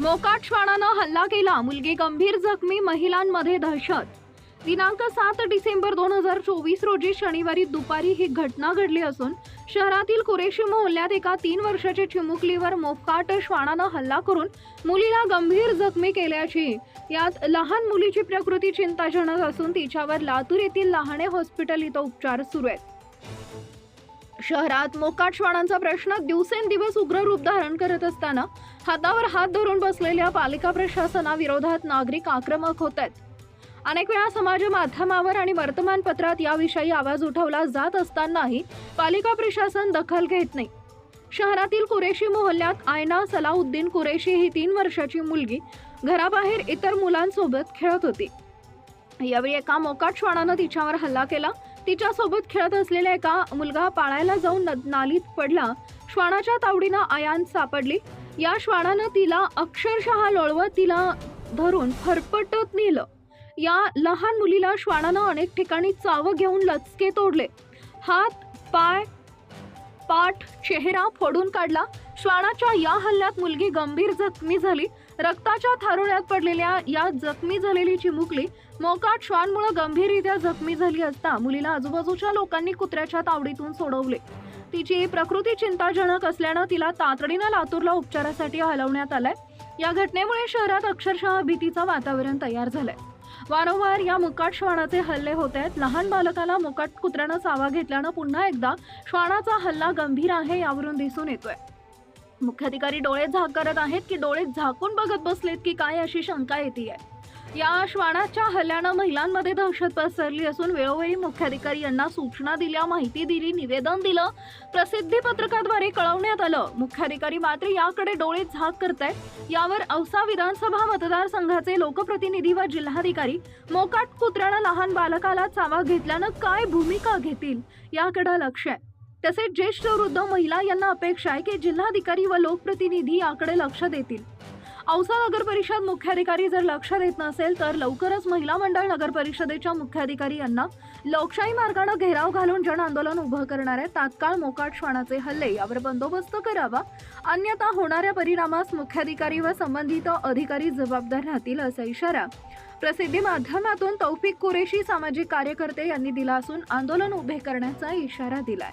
मोकाट श्वानानं हल्ला केला. मुलगी गंभीर जखमी महिलांमध्ये दहशत. दिनांक सात डिसेंबर दोन हजार चोवीस रोजी शनिवारी दुपारी ही घटना घडली असून शहरातील कुरेशी मोहल्ल्यात एका तीन वर्षाच्या चिमुकलीवर मोकाट श्वानानं हल्ला करून मुलीला गंभीर जखमी केल्याची. यात लहान मुलीची प्रकृती चिंताजनक असून तिच्यावर लातूर येथील लहाने हॉस्पिटल इथं उपचार सुरू आहेत. शहरात मोकाट श्वानांचा प्रश्न दिवसेंदिवस उग्र रूप धारण करत असताना हातावर हात धरून बसलेल्या पालिका प्रशासनाविरोधात नागरिक आक्रमक होत आहेत अनेक वेळा समाज माध्यमावर आणि वर्तमानपत्रात याविषयी आवाज उठवला जात असतानाही पालिका प्रशासन दखल घेत नाही. शहरातील कुरेशी मोहल्ल्यात आयना सलाउद्दीन कुरेशी ही तीन वर्षाची मुलगी घराबाहेर इतर मुलांसोबत खेळत होती. यावेळी एका मोकाट श्वानानं तिच्यावर हल्ला केला तिच्यासोबत खेळत असलेला एका मुलगा पाळायला जाऊन नालीत पडला. श्वानाच्या तावडीनं आयान सापडली. या श्वानानं तिला अक्षरशः लोळवत तिला धरून फरफटत नेलं. या लहान मुलीला श्वानानं अनेक ठिकाणी चावं घेऊन लचके तोडले. हात पाय पाठ चेहरा फोडून काढला. श्वानाच्या या हल्ल्यात मुलगी गंभीर जखमी झाली. रक्ताच्या थारोळ्यात पडलेल्या या जखमी झालेली चिमुकली मोकाट श्वानमुळे गंभीररित्या जखमी झाली असता मुलीला आजूबाजूच्या लोकांनी कुत्र्याच्या तावडीतून सोडवले. तिची प्रकृती चिंताजनक असल्यानं तिला तातडीनं लातूरला उपचारासाठी हलवण्यात आलंय. या घटनेमुळे शहरात अक्षरशः भीतीचं वातावरण तयार झालंय. वारंवार या मुकाट श्वानाचे हल्ले होत आहेत. लहान बालकाला मुकाट कुत्र्यानं चावा घेतल्यानं पुन्हा एकदा श्वानाचा हल्ला गंभीर आहे यावरून दिसून येतोय. मुख्याधिकारी डोळे झाक करत आहेत की डोळे झाकून बघत बसलेत की काय अशी शंका येते या श्वानाच्या हल्ल्यानं महिलांमध्ये दहशत पसरली असून वेळोवेळी मुख्याधिकारी यांना सूचना दिल्या माहिती दिली निवेदन दिलं प्रसिद्धी पत्रकाद्वारे कळवण्यात आलं. मुख्याधिकारी मात्र याकडे डोळे झाक करतायत. यावर औसा विधानसभा मतदारसंघाचे लोकप्रतिनिधी व जिल्हाधिकारी मोकाट कुत्र्यानं लहान बालकाला चावा घेतल्यानं काय भूमिका घेतील याकडे लक्ष आहे. तसेच ज्येष्ठ वृद्ध महिला यांना अपेक्षा आहे की जिल्हाधिकारी व लोकप्रतिनिधी याकडे लक्ष देतील. औसा नगर परिषद मुख्याधिकारी जर लक्ष देत नसेल तर लवकरच महिला मंडळ नगर परिषदेच्या मुख्याधिकारी यांना लोकशाही मार्गाने घेराव घालून जन आंदोलन उभं करणार आहे तात्काळ मोकाट श्वानाचे हल्ले यावर बंदोबस्त करावा. अन्यथा होणाऱ्या परिणामास मुख्याधिकारी व संबंधित अधिकारी जबाबदार राहतील असा इशारा प्रसिद्धी माध्यमातून तौफिक कुरेशी सामाजिक कार्यकर्ते यांनी दिला असून आंदोलन उभे करण्याचा इशारा दिलाय.